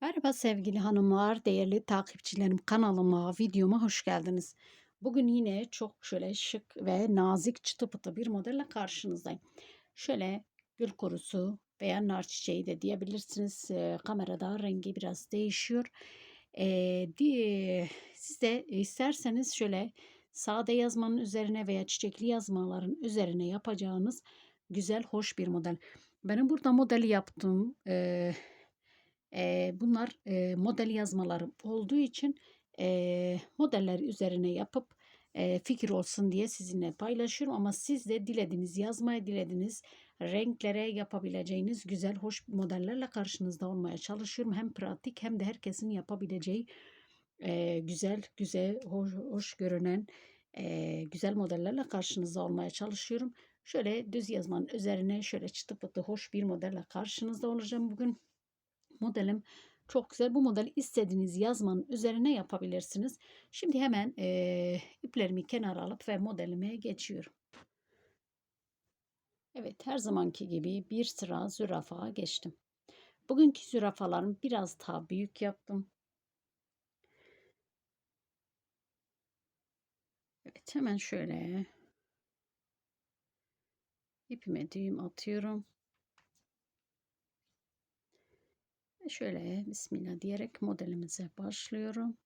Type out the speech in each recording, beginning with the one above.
Merhaba sevgili hanımlar, değerli takipçilerim kanalıma, videoma hoş geldiniz. Bugün yine çok şöyle şık ve nazik çıtı pıtı bir modelle karşınızdayım. Şöyle gül kurusu veya nar çiçeği de diyebilirsiniz. Ee, kamerada rengi biraz değişiyor. Ee, di- siz de isterseniz şöyle sade yazmanın üzerine veya çiçekli yazmaların üzerine yapacağınız güzel, hoş bir model. Benim burada modeli yaptım. Bunlar, model yazmalarım olduğu için, modeller üzerine yapıp, fikir olsun diye sizinle paylaşıyorum ama siz de dilediğiniz, yazmaya dilediğiniz renklere yapabileceğiniz güzel, hoş modellerle karşınızda olmaya çalışıyorum. Hem pratik hem de herkesin yapabileceği, güzel, güzel, hoş hoş görünen, güzel modellerle karşınızda olmaya çalışıyorum. Şöyle düz yazmanın üzerine şöyle çıtı pıtı hoş bir modelle karşınızda olacağım bugün. Modelim çok güzel. Bu modeli istediğiniz yazmanın üzerine yapabilirsiniz. Şimdi hemen eee, iplerimi kenara alıp ve modelime geçiyorum. Evet her zamanki gibi bir sıra zürafa geçtim. Bugünkü zürafalarımı biraz daha büyük yaptım. Evet hemen şöyle ipime düğüm atıyorum. Ve şöyle Bismillah diyerek modelimize başlıyorum.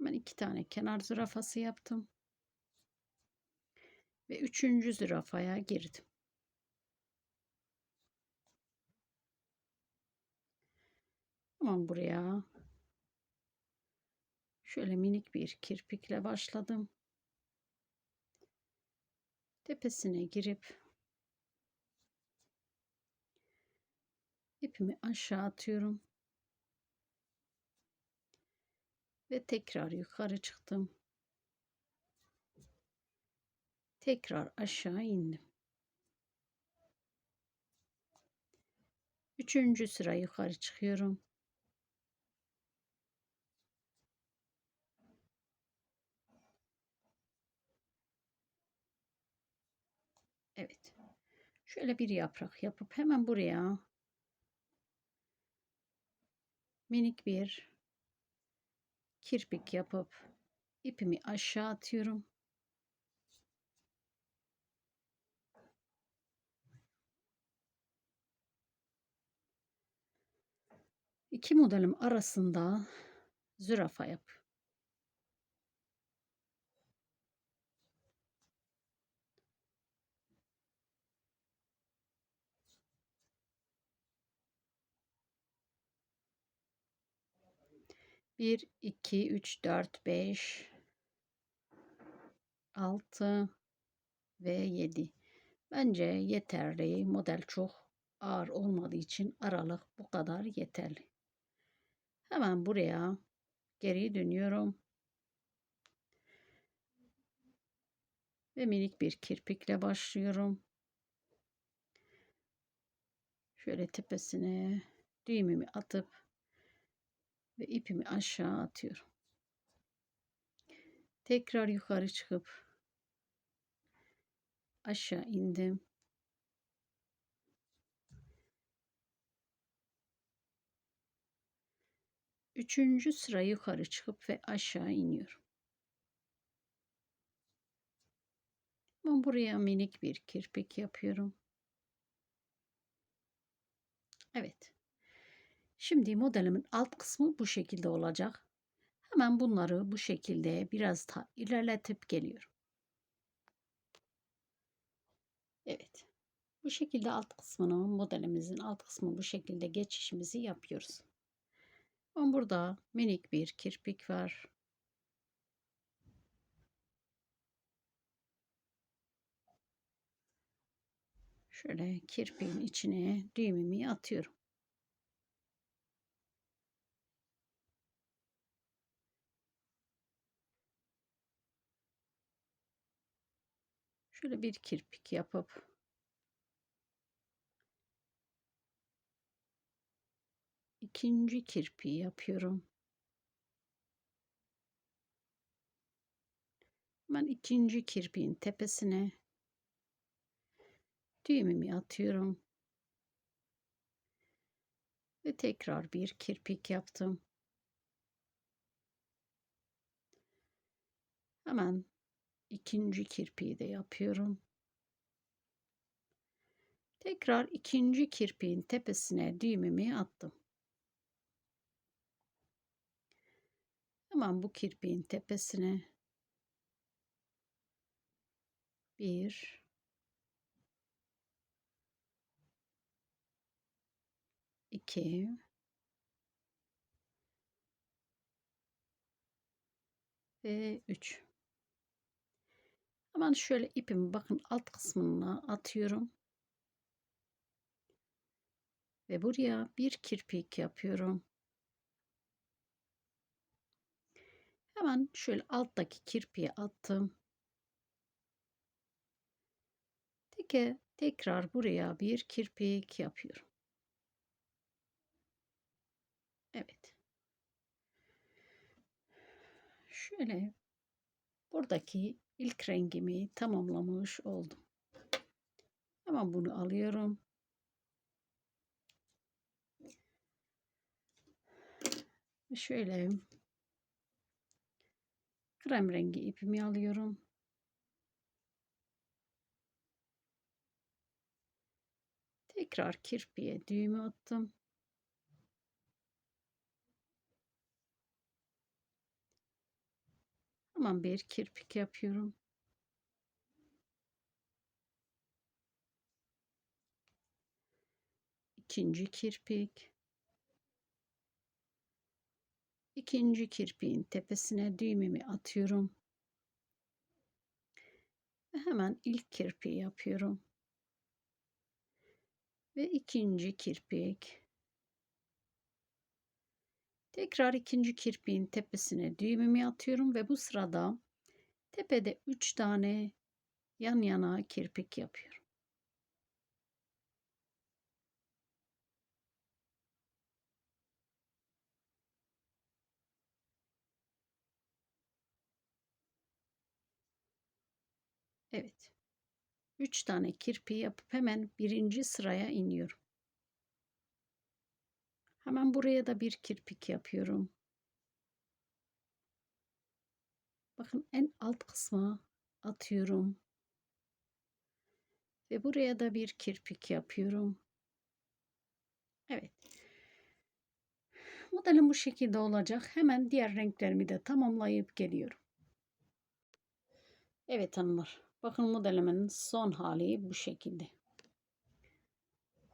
Ben iki tane kenar zürafası yaptım. Ve üçüncü zürafaya girdim. Tamam buraya şöyle minik bir kirpikle başladım. Tepesine girip ipimi aşağı atıyorum. Ve tekrar yukarı çıktım. Tekrar aşağı indim. Üçüncü sıra yukarı çıkıyorum. Evet. Şöyle bir yaprak yapıp hemen buraya minik bir kirpik yapıp ipimi aşağı atıyorum. İki modelim arasında zürafa yap. Bir, iki, üç, dört, beş, altı ve yedi. Bence yeterli. Model çok ağır olmadığı için aralık bu kadar yeterli. Hemen buraya geri dönüyorum. Ve minik bir kirpikle başlıyorum. Şöyle tepesine düğümümü atıp ve ipimi aşağı atıyorum. Tekrar yukarı çıkıp aşağı indim. Üçüncü sıra yukarı çıkıp ve aşağı iniyorum. Ben buraya minik bir kirpik yapıyorum. Evet. Şimdi modelimin alt kısmı bu şekilde olacak. Hemen bunları bu şekilde biraz daha ilerletip geliyorum. Evet. Bu şekilde alt kısmını modelimizin alt kısmı bu şekilde geçişimizi yapıyoruz. Ben burada minik bir kirpik var. Şöyle kirpiğin içine düğümümü atıyorum. Şöyle bir kirpik yapıp ikinci kirpiği yapıyorum. Ben ikinci kirpiğin tepesine düğümümü atıyorum. Ve tekrar bir kirpik yaptım. Hemen ikinci kirpiği de yapıyorum. Tekrar ikinci kirpiğin tepesine düğümümü attım. Hemen bu kirpiğin tepesine bir iki ve üç. Hemen şöyle ipimi bakın alt kısmına atıyorum. Ve buraya bir kirpik yapıyorum. Hemen şöyle alttaki kirpiği attım. Teke tekrar buraya bir kirpik yapıyorum. Evet. Şöyle buradaki ilk rengimi tamamlamış oldum. Hemen bunu alıyorum. Şöyle krem rengi ipimi alıyorum. Tekrar kirpiye düğümü attım. Hemen bir kirpik yapıyorum. İkinci kirpik. İkinci kirpiğin tepesine düğümümü atıyorum. Ve hemen ilk kirpiği yapıyorum. Ve ikinci kirpik. Tekrar ikinci kirpiğin tepesine düğümümü atıyorum ve bu sırada tepede 3 tane yan yana kirpik yapıyorum. Evet. 3 tane kirpiği yapıp hemen birinci sıraya iniyorum. Hemen buraya da bir kirpik yapıyorum. Bakın en alt kısma atıyorum. Ve buraya da bir kirpik yapıyorum. Evet. Modelim bu şekilde olacak. Hemen diğer renklerimi de tamamlayıp geliyorum. Evet hanımlar. Bakın modelimin son hali bu şekilde.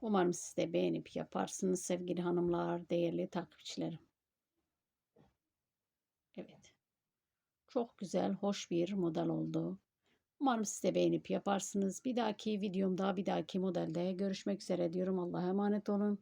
Umarım siz de beğenip yaparsınız sevgili hanımlar, değerli takipçilerim. Evet. Çok güzel, hoş bir model oldu. Umarım siz de beğenip yaparsınız. Bir dahaki videomda, bir dahaki modelde görüşmek üzere diyorum. Allah'a emanet olun.